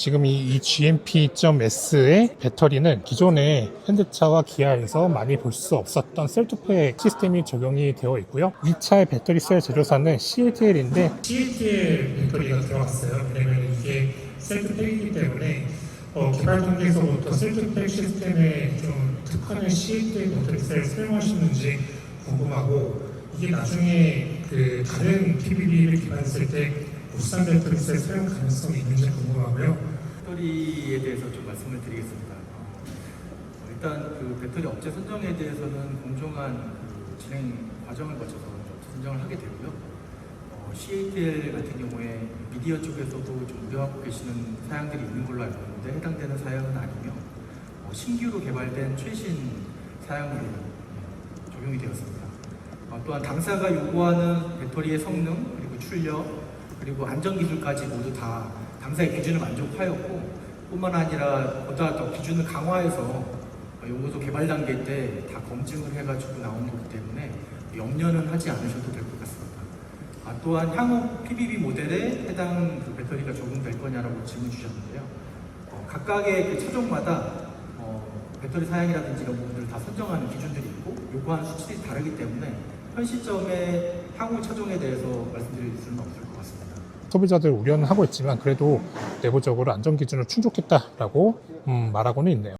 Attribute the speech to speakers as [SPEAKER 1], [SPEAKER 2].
[SPEAKER 1] 지금 이, 이 GMP.S의 배터리는 기존의 현대차와 기아에서 많이 볼 수 없었던 셀투팩 시스템이 적용이 되어 있고요. 이 차의 배터리 셀 제조사는 CATL인데 CATL 배터리가 들어갔어요. 왜냐면 이게 셀투팩이기 때문에 어, 개발 단계에서부터 셀투팩 시스템에 좀 특화된 CATL 배터리 셀을 사용하시는지 궁금하고 이게 나중에 그 다른 PBB를 기반했을 때 국산 셀 사용 가능성이 있는지 궁금하고요.
[SPEAKER 2] 배터리에 대해서 좀 말씀을 드리겠습니다. 어, 일단 그 배터리 업체 선정에 대해서는 공정한 그 진행 과정을 거쳐서 좀 선정을 하게 되고요. 어, CATL 같은 경우에 미디어 쪽에서도 좀 우려하고 계시는 사양들이 있는 걸로 알고 있는데 해당되는 사양은 아니며 어, 신규로 개발된 최신 사양으로 예, 적용이 되었습니다. 어, 또한 당사가 요구하는 배터리의 성능 그리고 출력 그리고 안전 기술까지 모두 다 당사의 기준을 만족하였고 뿐만 아니라 보다 더 기준을 강화해서 어, 요것도 개발 단계 때 다 검증을 해가지고 나온 거기 때문에 염려는 하지 않으셔도 될 것 같습니다. 아, 또한 향후 PBB 모델에 해당 그 배터리가 적용될 거냐라고 질문 주셨는데요. 어, 각각의 그 차종마다 어, 배터리 사양이라든지 이런 부분들을 다 선정하는 기준들이 있고 요구하는 수치들이 다르기 때문에 현 시점에 향후 차종에 대해서 말씀드릴 수는 없을 것 같습니다.
[SPEAKER 1] 소비자들 우려는 하고 있지만 그래도 내부적으로 안전 기준을 충족했다라고 음, 말하고는 있네요.